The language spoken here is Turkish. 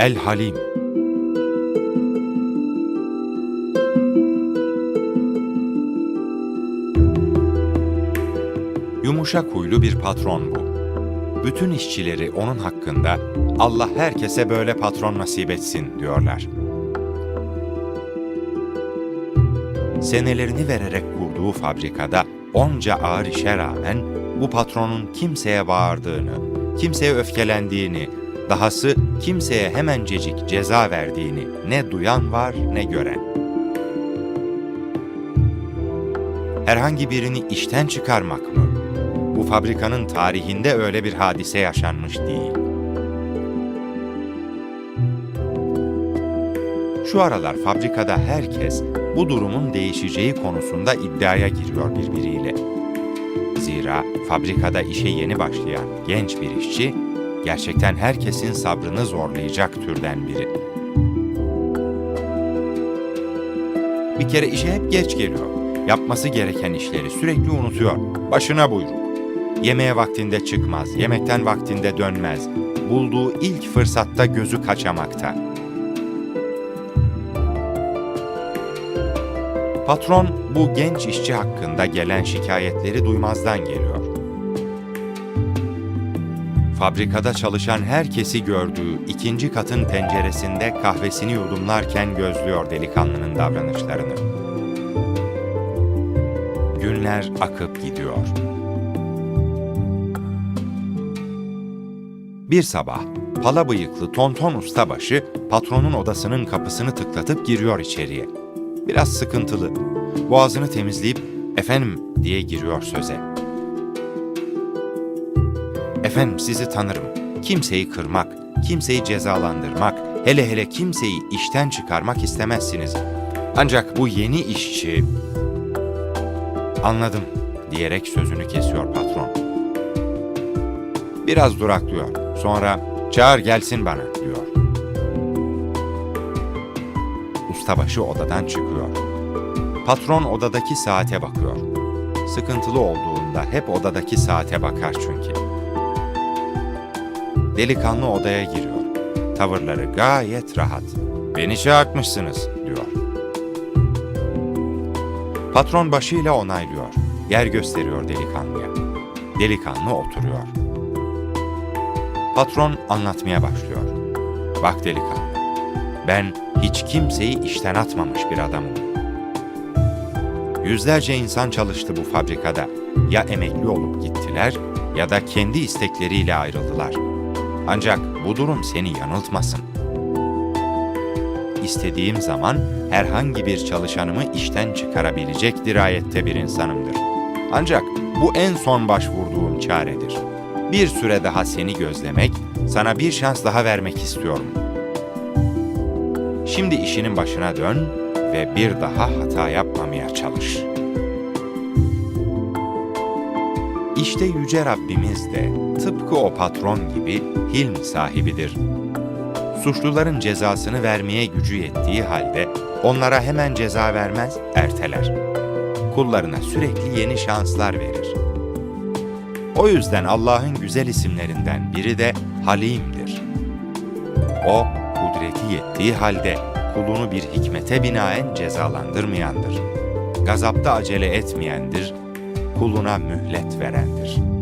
El Halim Yumuşak huylu bir patron bu. Bütün işçileri onun hakkında Allah herkese böyle patron nasip etsin diyorlar. Senelerini vererek kurduğu fabrikada onca ağır işe rağmen bu patronun kimseye bağırdığını, kimseye öfkelendiğini, dahası kimseye hemencecik ceza verdiğini ne duyan var ne gören. Herhangi birini işten çıkarmak mı? Bu fabrikanın tarihinde öyle bir hadise yaşanmış değil. Şu aralar fabrikada herkes bu durumun değişeceği konusunda iddiaya giriyor birbiriyle. Zira fabrikada işe yeni başlayan genç bir işçi gerçekten herkesin sabrını zorlayacak türden biri. Bir kere işe hep geç geliyor. Yapması gereken işleri sürekli unutuyor. Başına buyruk. Yemeğe vaktinde çıkmaz, yemekten vaktinde dönmez. Bulduğu ilk fırsatta gözü kaçamakta. Patron bu genç işçi hakkında gelen şikayetleri duymazdan geliyor. Fabrikada çalışan herkesi gördüğü ikinci katın penceresinde kahvesini yudumlarken gözlüyor delikanlının davranışlarını. Günler akıp gidiyor. Bir sabah pala bıyıklı tonton ustabaşı patronun odasının kapısını tıklatıp giriyor içeriye. Biraz sıkıntılı. Boğazını temizleyip efendim diye giriyor söze. Efendim sizi tanırım. Kimseyi kırmak, kimseyi cezalandırmak, hele hele kimseyi işten çıkarmak istemezsiniz. Ancak bu yeni işçi... Anladım diyerek sözünü kesiyor patron. Biraz duraklıyor. Sonra çağır gelsin bana diyor. Ustabaşı odadan çıkıyor. Patron odadaki saate bakıyor. Sıkıntılı olduğunda hep odadaki saate bakar çünkü. Delikanlı odaya giriyor. Tavırları gayet rahat. Beni çağırtmışsınız diyor. Patron başıyla onaylıyor. Yer gösteriyor delikanlıya. Delikanlı oturuyor. Patron anlatmaya başlıyor. Bak delikanlı, ben hiç kimseyi işten atmamış bir adamım. Yüzlerce insan çalıştı bu fabrikada. Ya emekli olup gittiler ya da kendi istekleriyle ayrıldılar. Ancak bu durum seni yanıltmasın. İstediğim zaman herhangi bir çalışanımı işten çıkarabilecek dirayette bir insanımdır. Ancak bu en son başvurduğum çaredir. Bir süre daha seni gözlemek, sana bir şans daha vermek istiyorum. Şimdi işinin başına dön ve bir daha hata yapmamaya çalış. İşte Yüce Rabbimiz de tıpkı o patron gibi hilm sahibidir. Suçluların cezasını vermeye gücü yettiği halde onlara hemen ceza vermez, erteler. Kullarına sürekli yeni şanslar verir. O yüzden Allah'ın güzel isimlerinden biri de Halim'dir. O, kudreti yettiği halde kulunu bir hikmete binaen cezalandırmayandır. Gazapta acele etmeyendir, kuluna mühlet verendir.''